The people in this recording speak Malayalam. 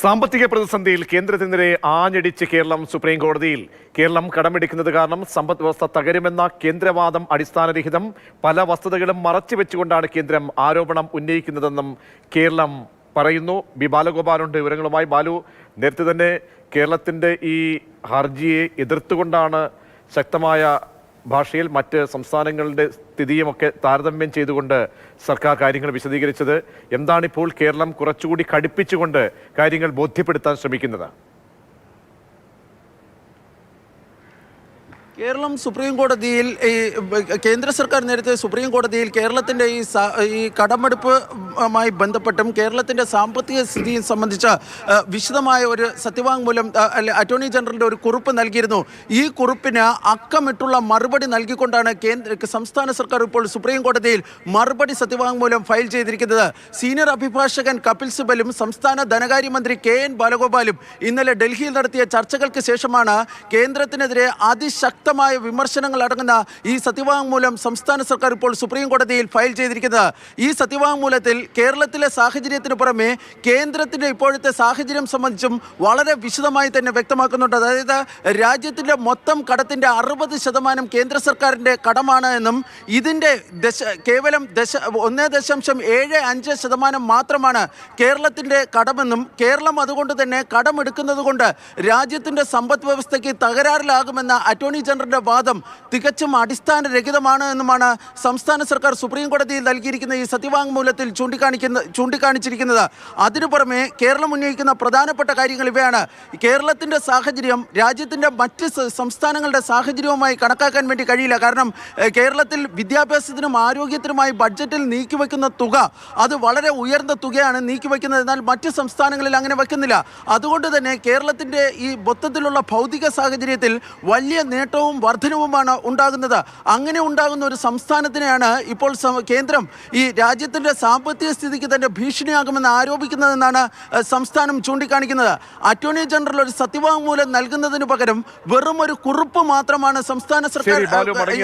സാമ്പത്തിക പ്രതിസന്ധിയിൽ കേന്ദ്രത്തിനെതിരെ ആഞ്ഞടിച്ച് കേരളം സുപ്രീം കോടതിയിൽ. കേരളം കടമെടുക്കുന്നത് കാരണം സമ്പദ് വ്യവസ്ഥ തകരുമെന്ന കേന്ദ്രവാദം അടിസ്ഥാനരഹിതം. പല വസ്തുതകളും മറച്ചുവെച്ചുകൊണ്ടാണ് കേന്ദ്രം ആരോപണം ഉന്നയിക്കുന്നതെന്നും കേരളം പറയുന്നു. ബി ബാലഗോപാലുണ്ട്. വിവരങ്ങളുമായി ബാലു നേരത്തെ തന്നെ കേരളത്തിന്റെ ഈ ഹർജിയെ എതിർത്തുകൊണ്ടാണ് ശക്തമായ ഭാഷയിൽ മറ്റ് സംസ്ഥാനങ്ങളുടെ സ്ഥിതിയുമൊക്കെ താരതമ്യം ചെയ്തുകൊണ്ട് സർക്കാർ കാര്യങ്ങൾ വിശദീകരിച്ചത്. എന്താണിപ്പോൾ കേരളം കുറച്ചുകൂടി കടുപ്പിച്ചുകൊണ്ട് കാര്യങ്ങൾ ബോധ്യപ്പെടുത്താൻ ശ്രമിക്കുന്നത്? കേരളം സുപ്രീം കോടതിയിൽ ഈ കേന്ദ്ര സർക്കാർ നേരത്തെ സുപ്രീം കോടതിയിൽ കേരളത്തിന്റെ ഈ ഈ കടമെടുപ്പുമായി ബന്ധപ്പെട്ടും കേരളത്തിന്റെ സാമ്പത്തിക സ്ഥിതിയും സംബന്ധിച്ച വിശദമായ ഒരു സത്യവാങ്മൂലം അല്ലെ അറ്റോർണി ജനറലിന്റെ ഒരു കുറിപ്പ് നൽകിയിരുന്നു. ഈ കുറിപ്പിന് അക്കമിട്ടുള്ള മറുപടി നൽകിക്കൊണ്ടാണ് കേന്ദ്ര സംസ്ഥാന സർക്കാർ ഇപ്പോൾ സുപ്രീം കോടതിയിൽ മറുപടി സത്യവാങ്മൂലം ഫയൽ ചെയ്തിരിക്കുന്നത്. സീനിയർ അഭിഭാഷകൻ കപിൽ സിബലും സംസ്ഥാന ധനകാര്യമന്ത്രി കെ എൻ ബാലഗോപാലും ഇന്നലെ ഡൽഹിയിൽ നടത്തിയ ചർച്ചകൾക്ക് ശേഷമാണ് കേന്ദ്രത്തിനെതിരെ അതിശക്തമായ വിമർശനങ്ങൾ അടങ്ങുന്ന ഈ സത്യവാങ്മൂലം സംസ്ഥാന സർക്കാർ ഇപ്പോൾ സുപ്രീം കോടതിയിൽ ഫയൽ ചെയ്തിരിക്കുന്നത്. ഈ സത്യവാങ്മൂലത്തിൽ കേരളത്തിലെ സാഹചര്യത്തിന് പുറമെ കേന്ദ്രത്തിന്റെ ഇപ്പോഴത്തെ സാഹചര്യം സംബന്ധിച്ചും വളരെ വിശദമായി തന്നെ വ്യക്തമാക്കുന്നുണ്ട്. അതായത് രാജ്യത്തിന്റെ മൊത്തം കടത്തിന്റെ അറുപത് ശതമാനം കേന്ദ്ര സർക്കാരിന്റെ കടമാണ് എന്നും ഇതിന്റെ ദശ കേവലം ദശ ഒന്നേ ദശാംശം ഏഴ് അഞ്ച് ശതമാനം മാത്രമാണ് കേരളത്തിന്റെ കടമെന്നും കേരളം അതുകൊണ്ട് തന്നെ കടമെടുക്കുന്നത് കൊണ്ട് രാജ്യത്തിന്റെ സമ്പദ് വ്യവസ്ഥയ്ക്ക് തകരാറിലാകുമെന്ന അറ്റോർണി ജനറലിന്റെ വാദം തികച്ചും അടിസ്ഥാനരഹിതമാണ് എന്നുമാണ് സംസ്ഥാന സർക്കാർ സുപ്രീം കോടതിയിൽ നൽകിയിരിക്കുന്ന ഈ സത്യവാങ്മൂലത്തിൽ ചൂണ്ടിക്കാണിക്കുന്ന ചൂണ്ടിക്കാണിച്ചിരിക്കുന്നത്. അതിനു പുറമെ കേരളം ഉന്നയിക്കുന്ന പ്രധാനപ്പെട്ട കാര്യങ്ങൾ ഇവയാണ്. കേരളത്തിന്റെ സാഹചര്യം രാജ്യത്തിന്റെ മറ്റ് സംസ്ഥാനങ്ങളുടെ സാഹചര്യവുമായി കണക്കാക്കാൻ വേണ്ടി കഴിയില്ല. കാരണം കേരളത്തിൽ വിദ്യാഭ്യാസത്തിനും ആരോഗ്യത്തിനുമായി ബഡ്ജറ്റിൽ നീക്കിവെക്കുന്ന തുക അത് വളരെ ഉയർന്ന തുകയാണ് നീക്കിവെക്കുന്നത്. എന്നാൽ മറ്റ് സംസ്ഥാനങ്ങളിൽ അങ്ങനെ വെക്കുന്നില്ല അതുകൊണ്ട് തന്നെ കേരളത്തിന്റെ ഈ മൊത്തത്തിലുള്ള ഭൗതിക സാഹചര്യത്തിൽ വലിയ നേട്ടവും വർധനവുമാണ് ഉണ്ടാകുന്നത്. അങ്ങനെ ഉണ്ടാകുന്ന ഒരു സംസ്ഥാനത്തിനെയാണ് ഇപ്പോൾ കേന്ദ്രം ഈ രാജ്യത്തിന്റെ സാമ്പത്തിക സ്ഥിതിക്ക് തന്നെ ഭീഷണിയാകുമെന്ന് ആരോപിക്കുന്നതെന്നാണ് സംസ്ഥാനം ചൂണ്ടിക്കാണിക്കുന്നത്. അറ്റോർണി ജനറൽ ഒരു സത്യവാങ്മൂലം നൽകുന്നതിന് പകരം വെറും ഒരു കുറിപ്പ് മാത്രമാണ് സംസ്ഥാന സർക്കാർ